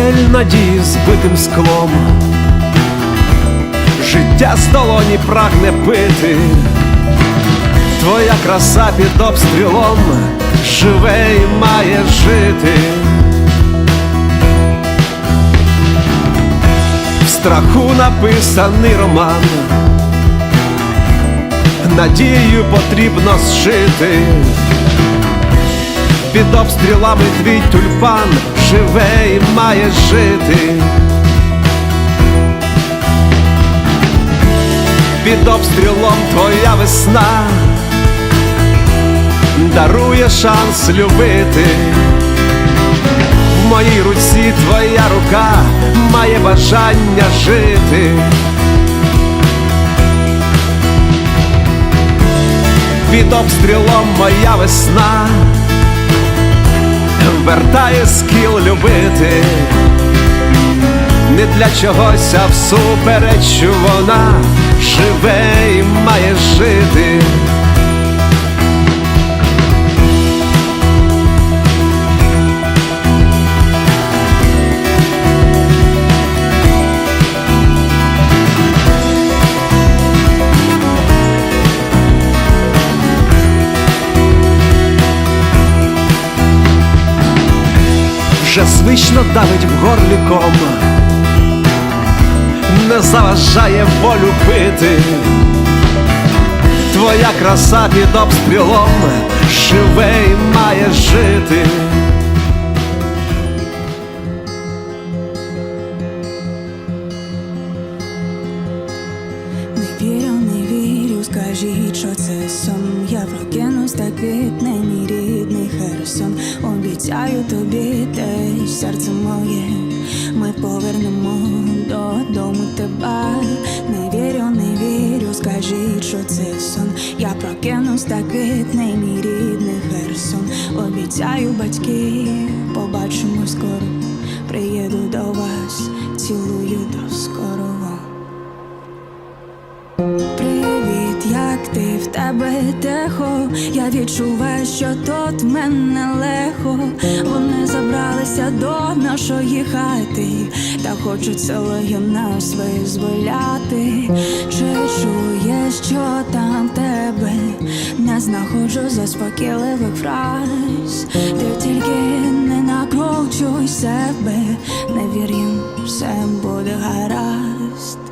Готель надії збитим склом, життя з долоні прагне пити, твоя краса під обстрілом живе і має жити. В страху написаний роман, надією потрібно зжити. Під обстрілами твій тюльпан живе і має жити. Під обстрілом твоя весна дарує шанс любити. В моїй руці твоя рука має бажання жити. Під обстрілом моя весна вертає скіл любити, не для чогось, а всупереч вона живе і має жити. Звично давить в горлі ком, не заважає волю пити. Твоя краса під обстрілом живе і має жити. Не вірю, не вірю, скажіть, що це сон. Я прокинусь так квітне, мій рідний Херсон. Обіцяю тобі те серце моє. Ми повернемо додому тебе. Не вірю, не вірю, скажіть, що це сон. Я прокинусь так квітне, мій рідний Херсон. Обіцяю батьки, побачимо скоро. Приїду тихо? Я відчуваю, що тут мене легко. Вони забралися до нашої хати, та хочуть село нас визволяти. Чи чуєш, що там тебе? Не знаходжу заспокійливих фраз. Ти тільки не накручуй себе, не вір їм, все буде гаразд.